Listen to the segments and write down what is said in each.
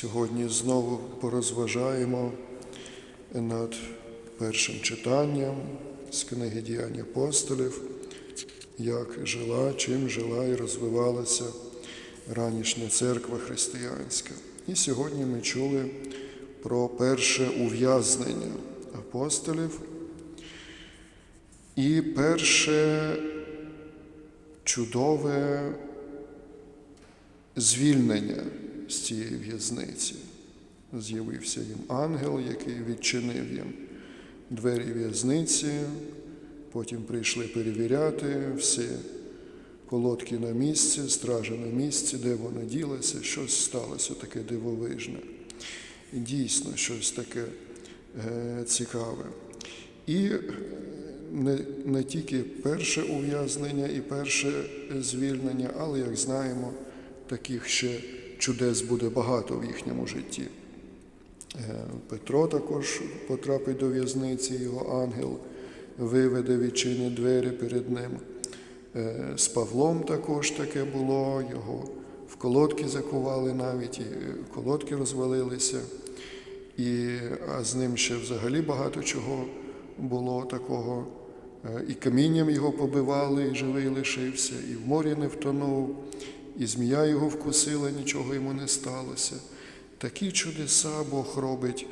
Сьогодні знову порозважаємо над першим читанням з книги діянь апостолів, як жила, чим жила і розвивалася ранішня церква християнська. І сьогодні ми чули про перше ув'язнення апостолів і перше чудове звільнення з цієї в'язниці. З'явився їм ангел, який відчинив їм двері в'язниці, потім прийшли перевіряти всі колодки на місці, стража на місці, де вона ділася, щось сталося таке дивовижне. І дійсно щось таке е, цікаве. І е, не, не тільки перше ув'язнення і перше звільнення, але, як знаємо, таких ще чудес буде багато в їхньому житті. Е, Петро також потрапить до в'язниці, його ангел виведе відчинить двері перед ним. Е, З Павлом також таке було, його в колодки закували навіть, і е, колодки розвалилися. І, а з ним ще взагалі багато чого було такого. І камінням його побивали, і живий лишився, і в морі не втонув, і змія його вкусила, нічого йому не сталося. Такі чудеса Бог робить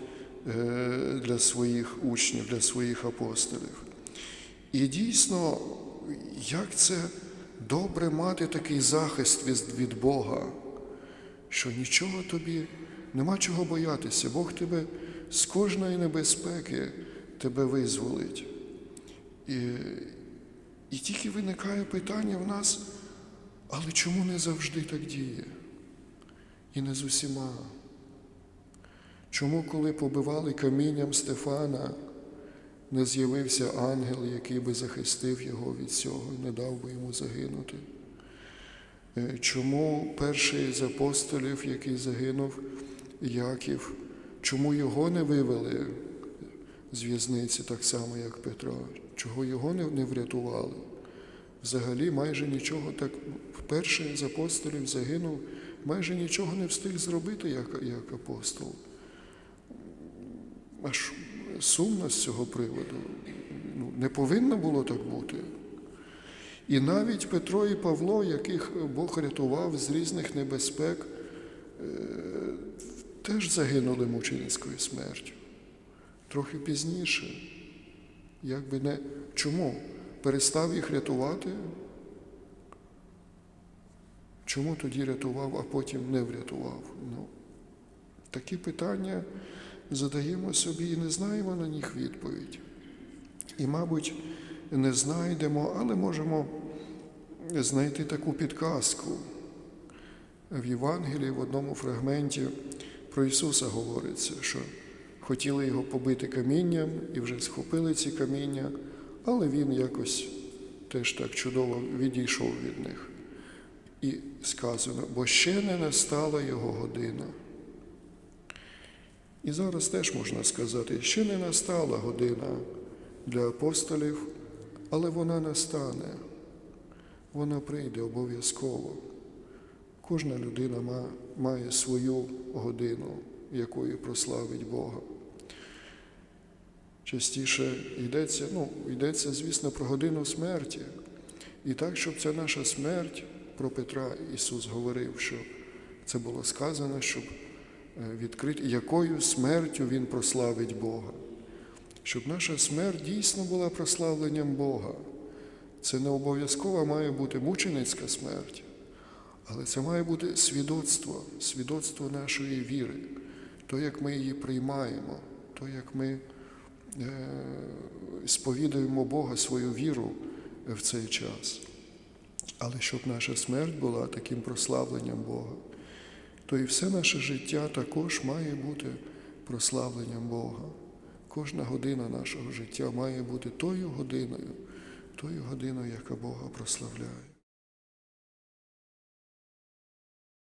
е, для своїх учнів, для своїх апостолів. І дійсно, як це добре мати такий захист від, Бога, що нічого тобі нема чого боятися. Бог тебе з кожної небезпеки тебе визволить. І, і тільки виникає питання в нас, але чому не завжди так діє? І не з усіма. Чому, коли побивали камінням Стефана, не з'явився ангел, який би захистив його від цього і не дав би йому загинути? Е, Чому перший з апостолів, який загинув, Яків, чому його не вивели з в'язниці так само, як Петра? Чого його не врятували? Взагалі майже нічого так перший з апостолів загинув, майже нічого не встиг зробити, як, як апостол. Аж сумно з цього приводу. Ну, не повинно було так бути. І навіть Петро і Павло, яких Бог рятував з різних небезпек, е, теж загинули мученицькою смертю. Трохи пізніше. Якби не чому? Перестав їх рятувати? Чому тоді рятував, а потім не врятував? Ну, такі питання задаємо собі і не знаємо на них відповідь. І, мабуть, не знайдемо, але можемо знайти таку підказку. В Євангелії в одному фрагменті про Ісуса говориться, що хотіли його побити камінням і вже схопили ці каміння, але Він якось теж так чудово відійшов від них. І сказано, бо ще не настала його година. І зараз теж можна сказати, ще не настала година для апостолів, але вона настане, вона прийде обов'язково. Кожна людина має свою годину, якою прославить Бога. Частіше йдеться, ну, йдеться, звісно, про годину смерті. І так, щоб ця наша смерть про Петра Ісус говорив, що це було сказано, щоб відкрити, якою смертю Він прославить Бога. Щоб наша смерть дійсно була прославленням Бога. Це не обов'язково має бути мученицька смерть, але це має бути свідоцтво, свідоцтво нашої віри, то, як ми її приймаємо, то, як ми е, сповідуємо Бога свою віру в цей час. Але щоб наша смерть була таким прославленням Бога, то і все наше життя також має бути прославленням Бога. Кожна година нашого життя має бути тою годиною, тою годиною, яка Бога прославляє.